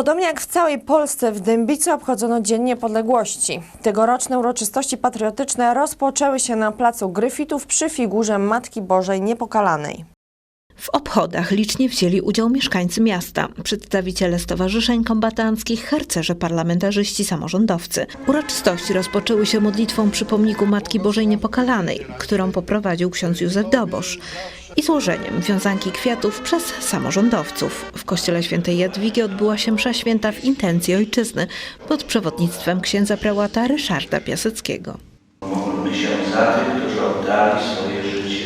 Podobnie jak w całej Polsce w Dębicy obchodzono Dzień Niepodległości. Tegoroczne uroczystości patriotyczne rozpoczęły się na placu Gryfitów przy figurze Matki Bożej Niepokalanej. W obchodach licznie wzięli udział mieszkańcy miasta, przedstawiciele stowarzyszeń kombatanckich, harcerze, parlamentarzyści, samorządowcy. Uroczystości rozpoczęły się modlitwą przy pomniku Matki Bożej Niepokalanej, którą poprowadził ksiądz Józef Dobosz i złożeniem wiązanki kwiatów przez samorządowców. W kościele świętej Jadwigi odbyła się msza święta w intencji ojczyzny pod przewodnictwem księdza prałata Ryszarda Piaseckiego. Módlmy się za tych, którzy oddali swoje życie.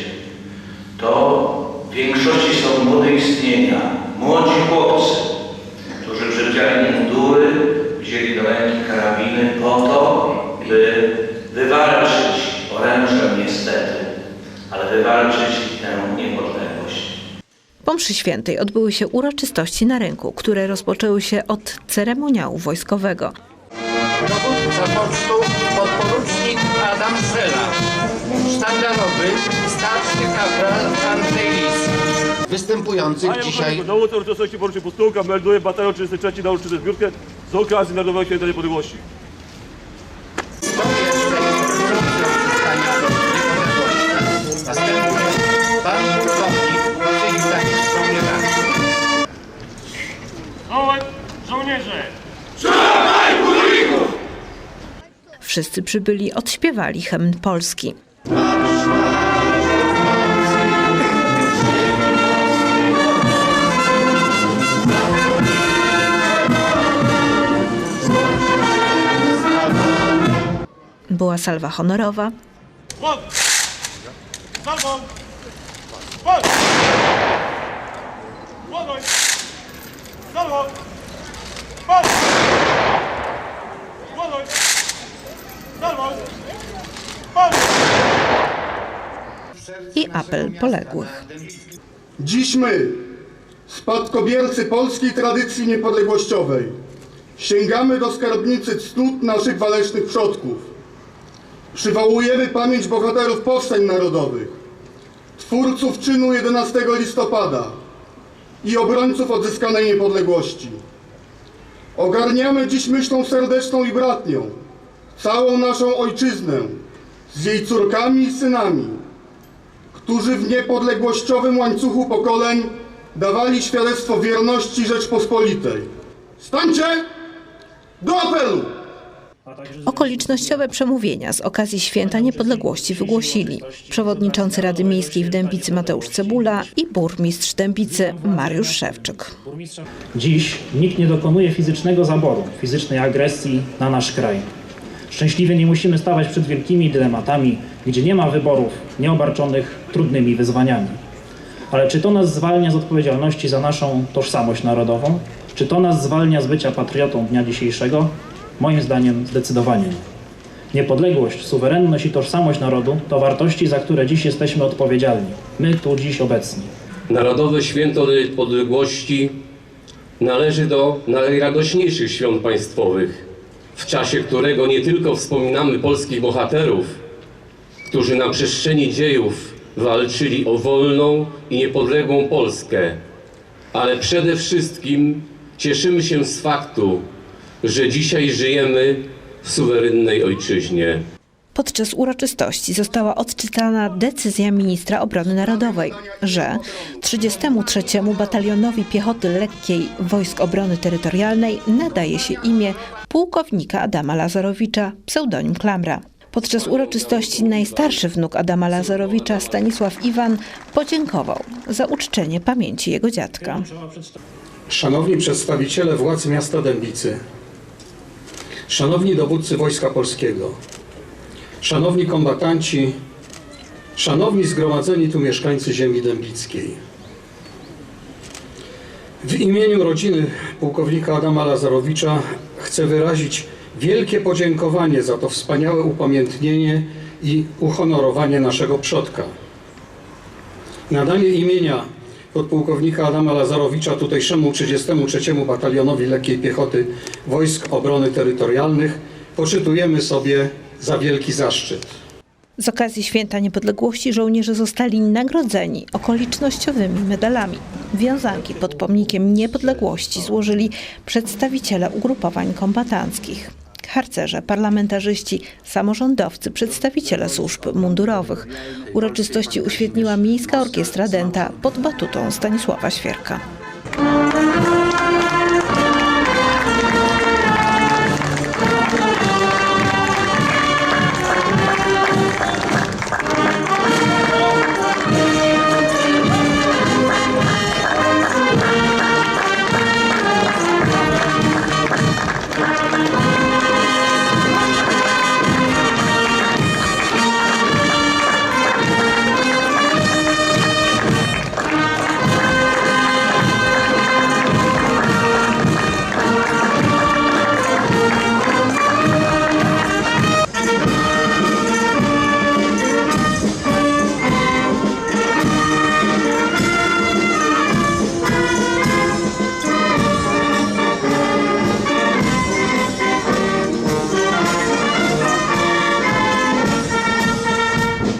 To w większości są młode istnienia, młodzi chłopcy, którzy przywdziali mundury, wzięli do ręki karabiny po to, by wywalczyć Po mszy świętej odbyły się uroczystości na rynku, które rozpoczęły się od ceremoniału wojskowego. Dowódca pocztu podporucznik Adam Sela. Sztandarowy starszy kapral Andrzej Lis. Występujących Panie dzisiaj Pułkowniku, dowódca uroczystości porucznik Pustułka melduje batalion 33 na uczciwą zbiórkę z okazji Narodowego Święta Niepodległości. Żołnierze! Wszyscy przybyli odśpiewali hymn Polski. Była salwa honorowa! Salwą! Salwą! Salwą! I apel poległych. Dziś my, spadkobiercy polskiej tradycji niepodległościowej, sięgamy do skarbnicy cnót naszych walecznych przodków. Przywołujemy pamięć bohaterów powstań narodowych, twórców czynu 11 listopada i obrońców odzyskanej niepodległości. Ogarniamy dziś myślą serdeczną i bratnią całą naszą ojczyznę z jej córkami i synami, którzy w niepodległościowym łańcuchu pokoleń dawali świadectwo wierności Rzeczpospolitej. Stańcie do apelu! Okolicznościowe przemówienia z okazji Święta Niepodległości wygłosili przewodniczący Rady Miejskiej w Dębicy Mateusz Cebula i burmistrz Dębicy Mariusz Szewczyk. Dziś nikt nie dokonuje fizycznego zaboru, fizycznej agresji na nasz kraj. Szczęśliwie nie musimy stawać przed wielkimi dylematami, gdzie nie ma wyborów nieobarczonych trudnymi wyzwaniami. Ale czy to nas zwalnia z odpowiedzialności za naszą tożsamość narodową? Czy to nas zwalnia z bycia patriotą dnia dzisiejszego? Moim zdaniem zdecydowanie nie. Niepodległość, suwerenność i tożsamość narodu to wartości, za które dziś jesteśmy odpowiedzialni. My tu dziś obecni. Narodowe Święto Niepodległości należy do najradośniejszych świąt państwowych, w czasie którego nie tylko wspominamy polskich bohaterów, którzy na przestrzeni dziejów walczyli o wolną i niepodległą Polskę, ale przede wszystkim cieszymy się z faktu, że dzisiaj żyjemy w suwerennej ojczyźnie. Podczas uroczystości została odczytana decyzja ministra obrony narodowej, że 33. Batalionowi Piechoty Lekkiej Wojsk Obrony Terytorialnej nadaje się imię pułkownika Adama Lazarowicza, pseudonim Klamra. Podczas uroczystości najstarszy wnuk Adama Lazarowicza, Stanisław Iwan, podziękował za uczczenie pamięci jego dziadka. Szanowni przedstawiciele władz miasta Dębicy, szanowni dowódcy Wojska Polskiego, szanowni kombatanci, szanowni zgromadzeni tu mieszkańcy ziemi dębickiej. W imieniu rodziny pułkownika Adama Lazarowicza chcę wyrazić wielkie podziękowanie za to wspaniałe upamiętnienie i uhonorowanie naszego przodka. Nadanie imienia podpułkownika Adama Lazarowicza tutejszemu 33. Batalionowi Lekkiej Piechoty Wojsk Obrony Terytorialnych poczytujemy sobie za wielki zaszczyt. Z okazji Święta Niepodległości żołnierze zostali nagrodzeni okolicznościowymi medalami. Wiązanki pod pomnikiem niepodległości złożyli przedstawiciele ugrupowań kombatanckich. Harcerze, parlamentarzyści, samorządowcy, przedstawiciele służb mundurowych. Uroczystości uświetniła Miejska Orkiestra Dęta pod batutą Stanisława Świerka.